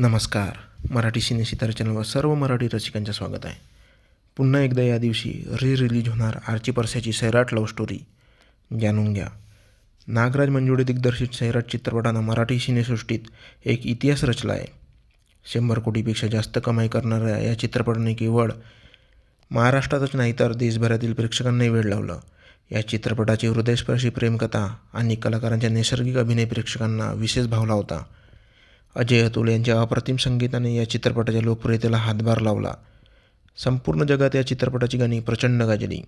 नमस्कार. मराठी सिने सितारा चॅनलवर सर्व मराठी रसिकांचं स्वागत आहे. पुन्हा एकदा या दिवशी री रिलीज होणार आर्ची परस्याची सैराट लव्ह स्टोरी जाणून घ्या. नागराज मंजुळे दिग्दर्शित सैराट चित्रपटानं मराठी सिनेसृष्टीत एक इतिहास रचला आहे. शंभर कोटीपेक्षा जास्त कमाई करणाऱ्या या चित्रपटाने केवळ महाराष्ट्रातच नाही तर देशभरातील प्रेक्षकांनाही वेळ लावलं. या चित्रपटाची हृदयस्पर्शी प्रेमकथा आणि कलाकारांच्या नैसर्गिक अभिनय प्रेक्षकांना विशेष भावला होता. अजय अतुल यांच्या अप्रतिम संगीताने या चित्रपटाच्या लोकप्रियतेला हातभार लावला. संपूर्ण जगात या चित्रपटाची गाणी प्रचंड गाजली.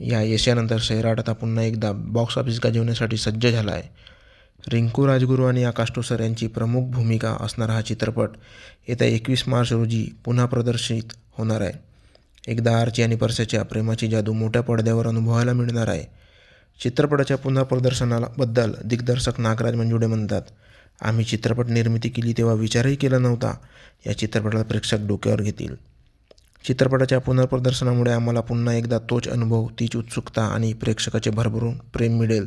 या यशानंतर सैराट आता पुन्हा एकदा बॉक्स ऑफिस गाजवण्यासाठी सज्ज झाला आहे रिंकू राजगुरू आणि आकाश टोसर यांची प्रमुख भूमिका असणारा हा चित्रपट येत्या एकवीस मार्च रोजी पुन्हा प्रदर्शित होणार आहे. एकदा आरची आणि परस्याच्या प्रेमाची जादू मोठ्या पडद्यावर अनुभवायला मिळणार आहे. चित्रपटाच्या पुन्हा प्रदर्शनाबद्दल दिग्दर्शक नागराज मंजुडे म्हणतात आम्ही चित्रपट निर्मिती केली तेव्हा विचारही केला नव्हता. या चित्रपटाला प्रेक्षक डोक्यावर घेतील. चित्रपटाच्या पुनर्प्रदर्शनामुळे आम्हाला पुन्हा एकदा तोच अनुभव तीच उत्सुकता आणि प्रेक्षकाचे भरभरून प्रेम मिळेल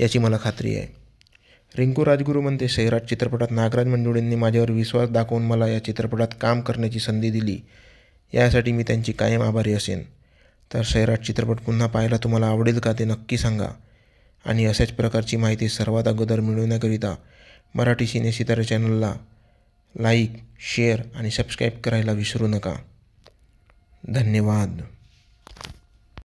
याची मला खात्री आहे. रिंकू राजगुरू म्हणते शहरात चित्रपटात नागराज मंजुळेंनी माझ्यावर विश्वास दाखवून मला या चित्रपटात काम करण्याची संधी दिली. यासाठी मी त्यांची कायम आभारी असेन. तर शहरात चित्रपट पुन्हा पाहायला तुम्हाला आवडेल का ते नक्की सांगा. आणि अशाच प्रकारची माहिती सर्वात अगोदर मिळवण्याकरिता मराठी सिने सितारे चॅनलला लाईक शेअर आणि सबस्क्राईब करायला विसरू नका. धन्यवाद.